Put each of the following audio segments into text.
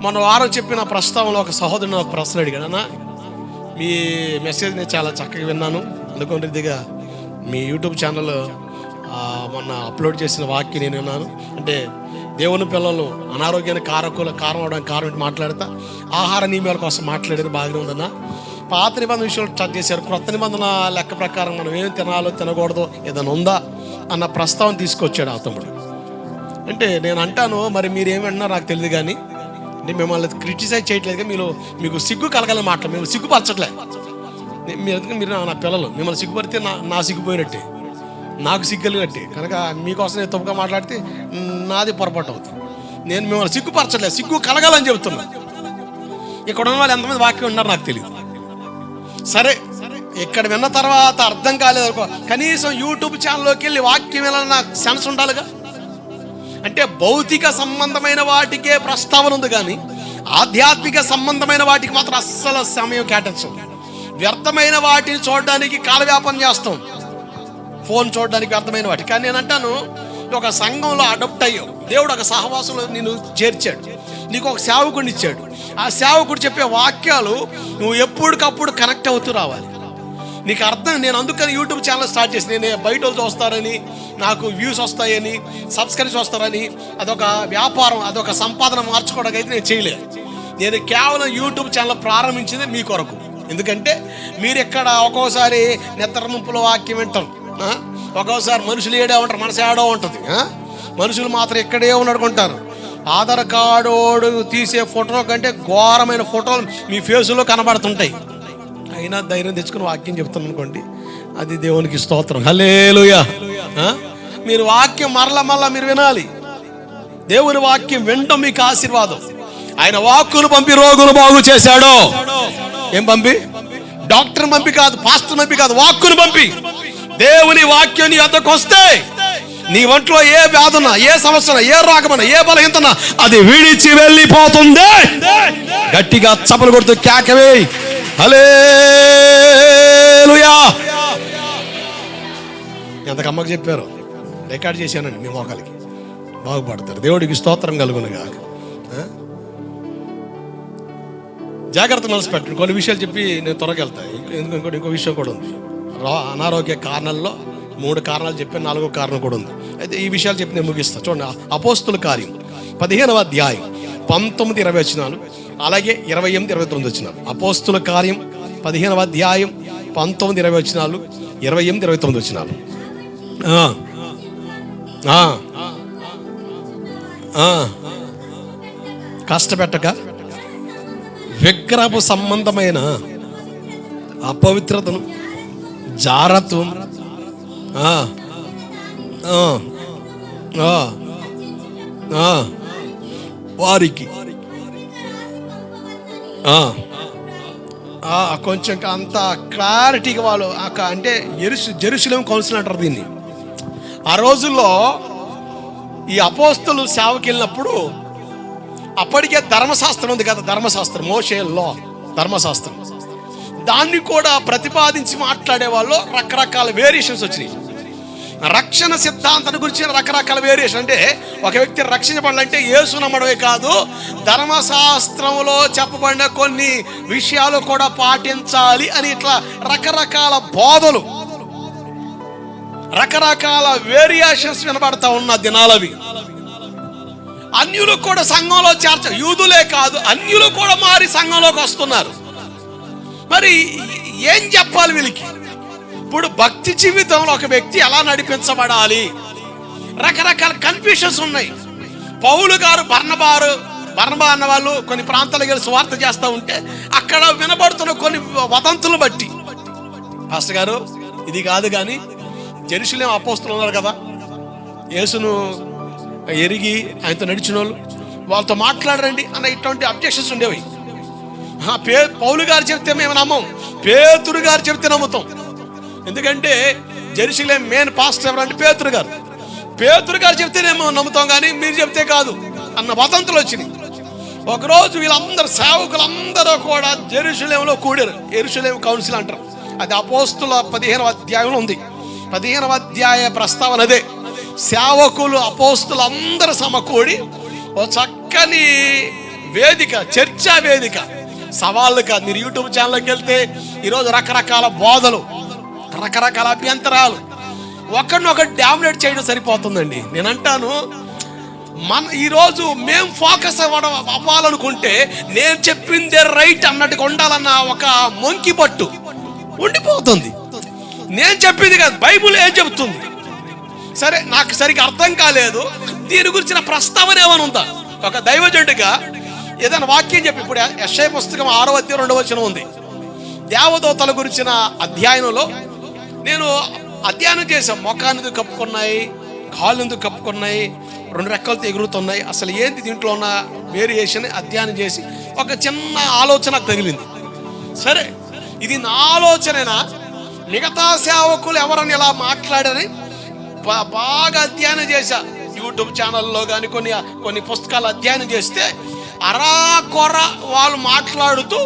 మన వారం చెప్పిన ప్రస్తావనలో ఒక సహోదరుని ఒక ప్రశ్న అడిగాడు. అన్న మీ మెసేజ్ నేను చాలా చక్కగా విన్నాను. అనుకోని రీతిగా మీ యూట్యూబ్ ఛానల్ మొన్న అప్లోడ్ చేసిన వాక్యం నేను విన్నాను. అంటే దేవుని పిల్లలు అనారోగ్యానికి కారకుల కారణం అవడానికి కారణం ఏంటి మాట్లాడతా? ఆహార నియమాల కోసం మాట్లాడేది బాగానే ఉందన్న. పాత నిబంధన విషయంలో టచ్ చేశారు. క్రొత్త నిబంధన లెక్క ప్రకారం మనం ఏం తినాలో తినకూడదో ఏదైనా ఉందా? అన్న ప్రస్తావన తీసుకొచ్చాడు ఆ తమ్ముడు. అంటే నేను అంటాను మరి మీరు ఏమంటున్నారో నాకు తెలియదు కానీ అంటే మిమ్మల్ని క్రిటిసైజ్ చేయట్లేదు మీరు మీకు సిగ్గు కలగల మాట మేము సిగ్గుపరచట్లే. మీ మీరు మీరు నా- పిల్లలు మిమ్మల్ని సిగ్గుపడితే నా నా సిగ్గుపోయినట్టే నాకు సిగ్గలినట్టే కనుక మీకోసం నేను తప్పుగా మాట్లాడితే నాది పొరపాటు అవుతుంది. నేను మిమ్మల్ని సిగ్గుపరచట్లేదు సిగ్గు కలగాలని చెబుతున్నా. ఇక్కడ ఉన్న వాళ్ళు ఎంతమంది వాక్యం ఉన్నారు నాకు తెలియదు సరే ఇక్కడ విన్న తర్వాత అర్థం కాలేదు అనుకో కనీసం యూట్యూబ్ ఛానల్లోకి వెళ్ళి వాక్యం వెళ్ళాలన్న సెన్స్ ఉండాలిగా? అంటే భౌతిక సంబంధమైన వాటికే ప్రస్తావన ఉంది కానీ ఆధ్యాత్మిక సంబంధమైన వాటికి మాత్రం అస్సలు సమయం కేటాయించం వ్యర్థమైన వాటిని చూడడానికి కాలవ్యాపం చేస్తాం. ఫోన్ చూడడానికి వ్యర్థమైన వాటి. కానీ నేను అంటాను ఒక సంఘంలో అడాప్ట్ అయ్యావు. దేవుడు ఒక సహవాసంలో నిన్ను చేర్చాడు. నీకు ఒక సేవకుడిని ఇచ్చాడు. ఆ సేవకుడు చెప్పే వాక్యాలు నువ్వు ఎప్పటికప్పుడు కనెక్ట్ అవుతూ రావాలి. నీకు అర్థం నేను అందుకని యూట్యూబ్ ఛానల్ స్టార్ట్ చేసి నేను బయట వాళ్ళు చూస్తారని నాకు వ్యూస్ వస్తాయని సబ్స్క్రైబ్స్ వస్తారని అదొక వ్యాపారం అదొక సంపాదన మార్చుకోవడానికి అయితే నేను చేయలేదు. నేను కేవలం యూట్యూబ్ ఛానల్ ప్రారంభించింది మీ కొరకు. ఎందుకంటే మీరు ఎక్కడ ఒక్కోసారి నిద్ర నుంపుల వాక్యం వింటారు. ఒక్కోసారి మనుషులు ఏడే ఉంటారు మనసు ఏడో ఉంటుంది. మనుషులు మాత్రం ఇక్కడే ఉన్నడుకుంటారు ఆధార్ కార్డు తీసే ఫోటో కంటే ఘోరమైన ఫోటోలు మీ ఫేసులో కనబడుతుంటాయి. అయినా ధైర్యం తెచ్చుకుని వాక్యం చెప్తాను అనుకోండి అది దేవునికి స్తోత్రం. హలేలుయా మీరు వాక్యం మరల మరల మీరు వినాలి. దేవుని వాక్యం వినటం మీకు ఆశీర్వాదం. ఆయన వాక్కును పంపి రోగులు బాగు చేశాడు. ఏం పంపి? డాక్టర్ పంపి కాదు పాస్టర్ పంపి కాదు వాక్కును పంపి. దేవుని వాక్యం నీ వద్దకు వస్తే నీ ఒంట్లో ఏ వ్యాధున్నా ఏ సమస్య ఏ రాగమన్నా ఏ బలహీనతన్నా అది విడిచి వెళ్ళిపోతుంది. గట్టిగా చపలు కొడుతూ కేకవే హలేలుయా ఎంత కమ్మకు చెప్పారు. రికార్డ్ చేశానండి మీ మోకాలకి. బాగుపడతారు. దేవుడికి స్తోత్రం కలుగునుగా. జాగ్రత్త మనసు పెట్టండి కొన్ని విషయాలు చెప్పి నేను త్వరగా వెళ్తాను ఎందుకు ఇంకోటి ఇంకో విషయం కూడా ఉంది. రా అనారోగ్య కారణాల్లో మూడు కారణాలు చెప్పి నాలుగో కారణం కూడా ఉంది. అయితే ఈ విషయాలు చెప్పి నేను ముగిస్తాను చూడండి అపోస్తుల కార్యం. పదిహేనవ అధ్యాయం. పంతొమ్మిది ఇరవై వచ్చినాలు. అలాగే ఇరవై ఎనిమిది ఇరవై తొమ్మిది వచ్చినాలు అపోస్తుల కార్యం పదిహేనవ అధ్యాయం పంతొమ్మిది ఇరవై వచ్చినాలు ఇరవై ఎనిమిది ఇరవై తొమ్మిది వచ్చినాలు కష్టపెట్టక విగ్రహపు సంబంధమైన అపవిత్రతను జారత్వం. వారికి కొంచెం అంత క్లారిటీగా వాళ్ళు అంటే ఎరుసు జెరుసలేం కౌన్సిల్ అంటారు దీన్ని. ఆ రోజుల్లో ఈ అపోస్తులు సేవకి వెళ్ళినప్పుడు అప్పటికే ధర్మశాస్త్రం ఉంది కదా ధర్మశాస్త్రం మోషేల్లో ధర్మశాస్త్రం. దాన్ని కూడా ప్రతిపాదించి మాట్లాడే వాళ్ళు రకరకాల వేరియేషన్స్ వచ్చినాయి. రక్షణ సిద్ధాంతం గురించి రకరకాల వేరియేషన్ అంటే ఒక వ్యక్తి రక్షించబడాలంటే యేసు నమ్మడమే కాదు ధర్మశాస్త్రంలో చెప్పబడిన కొన్ని విషయాలు కూడా పాటించాలి అని ఇట్లా రకరకాల బోధలు రకరకాల వేరియేషన్స్ వినబడతా ఉన్న దినాలవి. అన్యులు కూడా సంఘంలో చేర్చ యూదులే కాదు అన్యులు కూడా మారి సంఘంలోకి వస్తున్నారు. మరి ఏం చెప్పాలి వీళ్ళకి? ఇప్పుడు భక్తి జీవితంలో ఒక వ్యక్తి ఎలా నడిపించబడాలి? రకరకాల కన్ఫ్యూషన్స్ ఉన్నాయి. పౌలు గారు బర్ణబారు బర్ణబా అన్న వాళ్ళు కొన్ని ప్రాంతాలకు వెళ్ళి స్వార్థ చేస్తూ ఉంటే అక్కడ వినబడుతున్న కొన్ని వదంతులు బట్టి. పాస్టర్ గారు ఇది కాదు కానీ జెరూసలేం అపోస్తులు ఉన్నారు కదా. యేసును ఎరిగి ఆయనతో నడిచిన వాళ్ళు వాళ్ళతో మాట్లాడరండి అన్న ఇటువంటి అబ్జెక్షన్స్ ఉండేవి. పే పౌలు గారు చెప్తే మేము నమ్మం. పేతురు గారు చెప్తే నమ్ముతాం. ఎందుకంటే జెరూసలేం మెయిన్ పాస్టర్ ఎవరంటే పేతురు గారు. పేతురు గారు చెప్తే మేము నమ్ముతాం కానీ మీరు చెప్తే కాదు. అన్న వదంతులు వచ్చినాయి. ఒకరోజు వీళ్ళందరూ సేవకులందరూ కూడా జెరూసలేంలో కూడారు. ఎరుసలేం కౌన్సిల్ అంటారు. అది అపోస్తుల పదిహేనవ అధ్యాయంలో ఉంది. పదిహేనవ అధ్యాయ ప్రస్తావన అదే. సేవకులు అపోస్తులు అందరూ సమకూడి ఓ చక్కని వేదిక చర్చా వేదిక. సవాళ్ళుగా మీరు యూట్యూబ్ ఛానల్కి వెళ్తే ఈరోజు రకరకాల బోధలు. రకరకాల అభ్యంతరాలు. ఒకరినొకటి డామినేట్ చేయడం సరిపోతుందండి. నేను అంటాను మన ఈరోజు మేం ఫోకస్ అవ్వడం అవ్వాలనుకుంటే నేను చెప్పిందే రైట్ అన్నట్టుగా ఉండాలన్న ఒక మొంకి పట్టు ఉండిపోతుంది. నేను చెప్పింది కాదు బైబుల్ ఏం చెబుతుంది? సరే నాకు సరిగ్గా అర్థం కాలేదు. దీని గురించిన ప్రస్తావన ఏమైనా ఉందా? ఒక దైవజండుగా ఏదైనా వాక్యం చెప్పి ఇప్పుడు ఎస్ఐ పుస్తకం ఆరో అధ్యాయం రెండవ వచనం ఉంది. దేవదూతల గురించిన అధ్యయనంలో నేను అధ్యయనం చేశాను. మొఖానికి కప్పుకున్నాయి? కాళ్ళు ఎందుకు కప్పుకున్నాయి? రెండు రెక్కలతో ఎగురుతున్నాయి. అసలు ఏంటి దీంట్లో ఉన్న వేరియేషన్ అధ్యయనం చేసి ఒక చిన్న ఆలోచన తగిలింది. సరే ఇది నా ఆలోచనేనా? మిగతా సేవకులు ఎవరని ఇలా మాట్లాడని బాగా అధ్యయనం చేశా. యూట్యూబ్ ఛానల్లో కానీ కొన్ని కొన్ని పుస్తకాలు అధ్యయనం చేస్తే అరా కొర వాళ్ళు మాట్లాడుతూ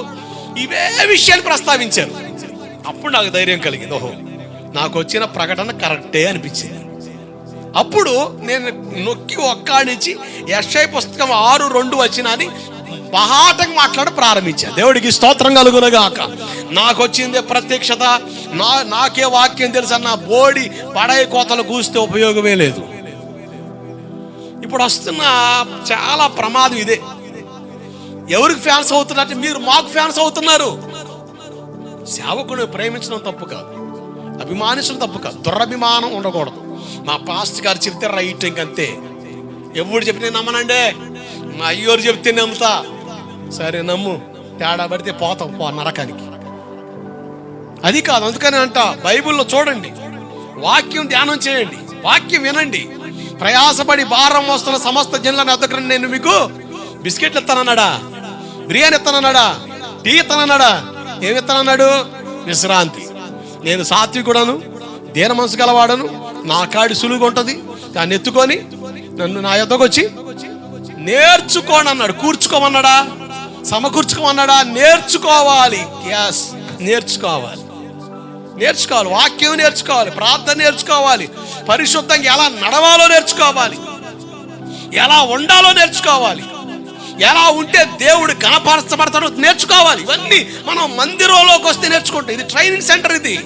ఇవే విషయాలు ప్రస్తావించారు. అప్పుడు నాకు ధైర్యం కలిగింది. ఓహో. నాకు వచ్చిన ప్రకటన కరెక్టే అనిపించింది. అప్పుడు నేను నొక్కి ఒక్కాడించి యశ్ఐ పుస్తకం ఆరు రెండు వచ్చినని మహాటంగా మాట్లాడ ప్రారంభించాను దేవుడికి స్తోత్రం కలుగునగాక. నాకు వచ్చిందే ప్రత్యక్షత. నా నాకే వాక్యం తెలుసు అన్న బోడి పడాయి కోతలు కూస్తే ఉపయోగమే లేదు. ఇప్పుడు వస్తున్న చాలా ప్రమాదం ఇదే. ఎవరికి ఫ్యాన్స్ అవుతున్నారంటే మీరు మాకు ఫ్యాన్స్ అవుతున్నారు. సేవకుడు ప్రేమించడం తప్పు కాదు. అభిమానించడం తప్పు కాదు. దురభిమానం ఉండకూడదు. మా పాస్ట్ గారు చెప్తే రైట్ ఇంకంతే ఎవడు చెప్తే నమ్మనండి? మా అయ్యోరు చెప్తే నమ్ముతా. సరే నమ్ము. తేడా పడితే పోతాం పో నరకానికి. అది కాదు అందుకని అంట బైబిల్లో చూడండి. వాక్యం ధ్యానం చేయండి. వాక్యం వినండి. ప్రయాసపడి భారం వస్తున్న సమస్త జనులను ఎద్దకరని నేను మీకు. బిస్కెట్లు ఇస్తానన్నాడా? బిర్యానీ ఇస్తానన్నాడా? టీ ఇస్తానన్నాడా? ఏమి ఇస్తానన్నాడు? విశ్రాంతి. నేను సాత్వికుడను దీన మనసు గలవాడను నా కాడి సులువుగా ఉంటుంది దాన్ని ఎత్తుకొని నన్ను నా యొద్దకు వచ్చి నేర్చుకోని అన్నాడు. కూర్చుకోమన్నాడా? సమకూర్చుకోమన్నాడా? నేర్చుకోవాలి. యాస్ నేర్చుకోవాలి. నేర్చుకోవాలి వాక్యం నేర్చుకోవాలి ప్రార్థన నేర్చుకోవాలి పరిశుద్ధంగా ఎలా నడవాలో నేర్చుకోవాలి ఎలా ఉండాలో నేర్చుకోవాలి ఎలా ఉంటే దేవుడు కనపరచబడతాడో నేర్చుకోవాలి. ఇవన్నీ మనం మందిరంలోకి వస్తే నేర్చుకుంటాం. ఇది ట్రైనింగ్ సెంటర్ ఇది.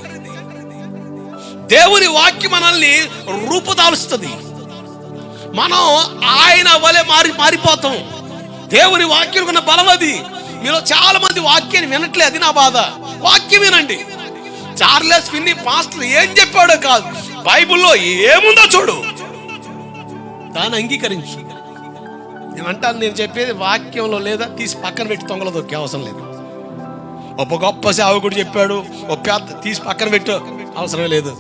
దేవుని వాక్యం మనల్ని రూపుదాలుస్తుంది మనం ఆయన వలె మారి మారిపోతాం. దేవుని వాక్యం ఉన్న బలం అది. మీలో చాలా మంది వాక్యాన్ని వినట్లే అది నా బాధ. వాక్యం వినండి. చార్లెస్ ఫిన్ని పాస్టర్ ఏం చెప్పాడో కాదు. బైబిల్లో ఏముందో చూడు. దాన్ని అంగీకరించు. నేను అంటాను నేను చెప్పేది వాక్యంలో లేదా తీసి పక్కన పెట్టి తొంగలో దొక్కే అవసరం లేదు. ఒక గొప్ప సేవకుడు చెప్పాడు ఒక పెద్ద తీసి పక్కన పెట్టు అవసరం లేదు.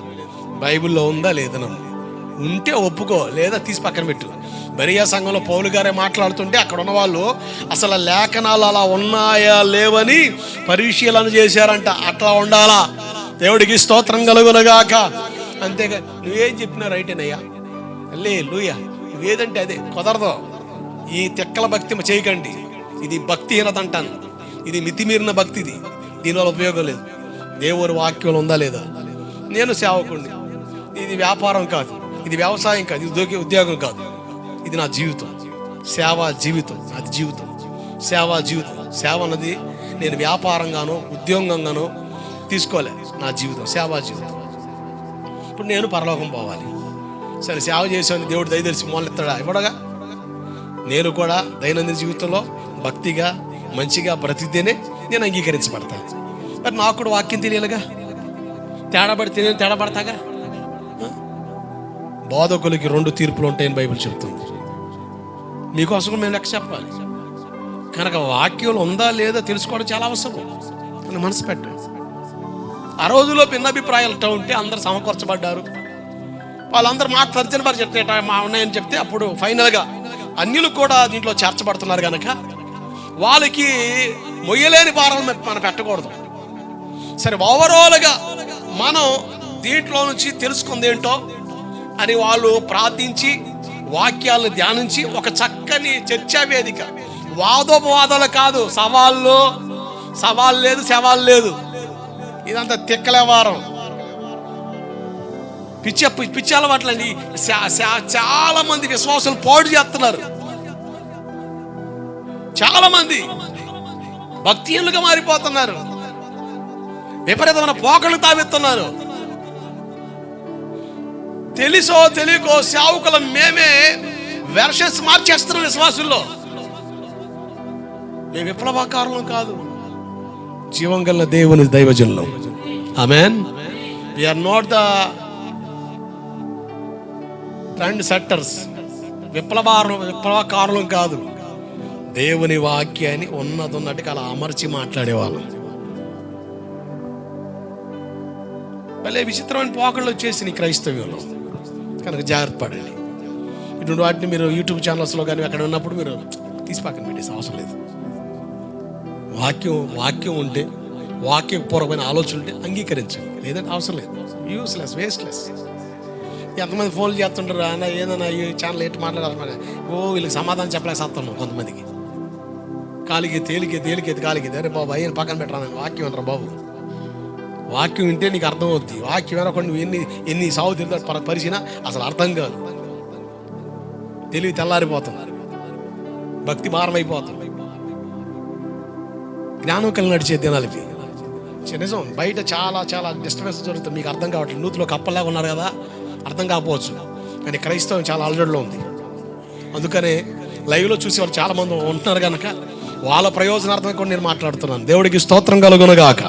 బైబిల్లో ఉందా లేదా నమ్ము ఉంటే ఒప్పుకో లేదా తీసి పక్కన పెట్టు. బరియా సంఘంలో పౌలు గారే మాట్లాడుతుంటే అక్కడ ఉన్న వాళ్ళు అసలు లేఖనాలు అలా ఉన్నాయా లేవని పరిశీలన చేశారంట. అట్లా ఉండాలా? దేవుడికి స్తోత్రం కలుగునగాక అంతేగా నువ్వేం చెప్పినా రైటేనయ్యా. లే లూయ నువ్వేదంటే అదే కుదరదు. ఈ తెక్కల భక్తి చేయకండి. ఇది భక్తిహీనత అంటాను ఇది మితిమీరిన భక్తి ఇది దీనివల్ల ఉపయోగం లేదు. దేవుని వాక్యంలో ఉందా లేదా? నేను సేవకుడిని ఇది వ్యాపారం కాదు. ఇది వ్యవసాయం కాదు. ఇది ఉద్యోగ ఉద్యోగం కాదు. ఇది నా జీవితం. సేవా జీవితం. అది జీవితం. సేవా జీవితం. సేవ అన్నది నేను వ్యాపారంగానో ఉద్యోగంగానో తీసుకోలే. నా జీవితం. సేవా జీవితం. ఇప్పుడు నేను పరలోకం పోవాలి. సరే సేవ చేసాను దేవుడు దయదలిసి మొదలెత్తాడా ఇవ్వడగా నేను కూడా దైనందిన జీవితంలో భక్తిగా మంచిగా బ్రతికితేనే నేను అంగీకరించబడతాను మరి నాకు కూడా వాక్యం తెలియాలిగా? తేడాబడితే నేను తేడాపడతాగా బోధకులకి రెండు తీర్పులు ఉంటాయని బైబిల్ చెప్తుంది. మీకోసం మేము లెక్క చెప్పాలి. కనుక వాక్యంలో ఉందా లేదా తెలుసుకోవడం చాలా అవసరం. అని మనసు పెట్టండి ఆ రోజులో భిన్నాభిప్రాయాలు ఇట్లా ఉంటే అందరు సమకూర్చబడ్డారు. వాళ్ళందరూ మాట్లాడితే మరి చెప్తే మా ఉన్నాయని చెప్తే అప్పుడు ఫైనల్గా అన్యులు కూడా దీంట్లో చేర్చబడుతున్నారు కనుక వాళ్ళకి మొయ్యలేని భారం మనం పెట్టకూడదు. సరే ఓవరాల్గా మనం దీంట్లో నుంచి తెలుసుకుంది ఏంటో అని వాళ్ళు ప్రార్థించి వాక్యాలను ధ్యానించి ఒక చక్కని చర్చా వేదిక. వాదోపవాదాలు కాదు సవాళ్ళు సవాల్ లేదు సవాల్ లేదు. ఇదంతా తిక్కలే వారం. పిచ్చి పిచ్చి అలవాట్లండి. చాలా మంది విశ్వాసులు పాడు చేస్తున్నారు. చాలా మంది భక్తిహీనులుగా మారిపోతున్నారు. విపరీతమైన పోకళ్ళు తావెత్తున్నారు తెలుసో తెలియకో సేవకుల మేమే వెర్షన్స్ మార్చేస్తున్నాం విశ్వాసుల్లో. మేము విప్లవకారులం కాదు. జీవం గల దేవుని దైవజనులం. Amen are not the trend setters విప్లవారు విప్లవకారులం కాదు. దేవుని వాక్యాన్ని ఉన్నది ఉన్నట్టుగా అలా అమర్చి మాట్లాడేవాళ్ళం. భలే విచిత్రమైన పోకళ్ళు వచ్చేసింది క్రైస్తవ్యంలో. కనుక జాగ్రత్త పడండి. ఇటువంటి వాటిని మీరు యూట్యూబ్ ఛానల్స్లో కానీ అక్కడ ఉన్నప్పుడు మీరు తీసి పక్కన పెట్టేసి అవసరం లేదు. వాక్యం వాక్యం ఉంటే వాక్యపూర్వమైన ఆలోచన ఉంటే అంగీకరించండి. లేదంటే అవసరం లేదు. యూస్లెస్ వేస్ట్లెస్ ఎంతమంది ఫోన్లు చేస్తుంటారు అన్న ఏదన్నా ఈ ఛానల్ ఏంటి మాట్లాడాలి ఓ వీళ్ళకి సమాధానం చెప్పలేక సత్తున్నాం కొంతమందికి. కాలికి తేలికే తేలికే కాలికి. అరే బాబు అయ్యని పక్కన పెట్టరా వాక్యం అంటారు బాబు? వాక్యం వింటే నీకు అర్థం అవుద్ది వాక్యం వినకుండా ఎన్ని ఎన్ని సాగు తిరుగుతాడు పరిచినా అసలు అర్థం కాదు. తెలివి తెల్లారిపోతుంది. భక్తి భారమైపోతుంది. జ్ఞానం కలిగి నడిచే దినాలకి. నిజం బయట చాలా చాలా డిస్టర్బెన్స్ జరుగుతుంది. మీకు అర్థం కావట్లేదు. నూతిలో కప్పలాగా ఉన్నారు కదా. అర్థం కాకపోవచ్చు. కానీ క్రైస్తవం చాలా అలజడిలో ఉంది. అందుకనే లైవ్లో చూసే వాళ్ళు చాలామంది ఉంటున్నారు కనుక వాళ్ళ ప్రయోజనార్థం కూడా నేను మాట్లాడుతున్నాను. దేవుడికి స్తోత్రం కలుగునగాక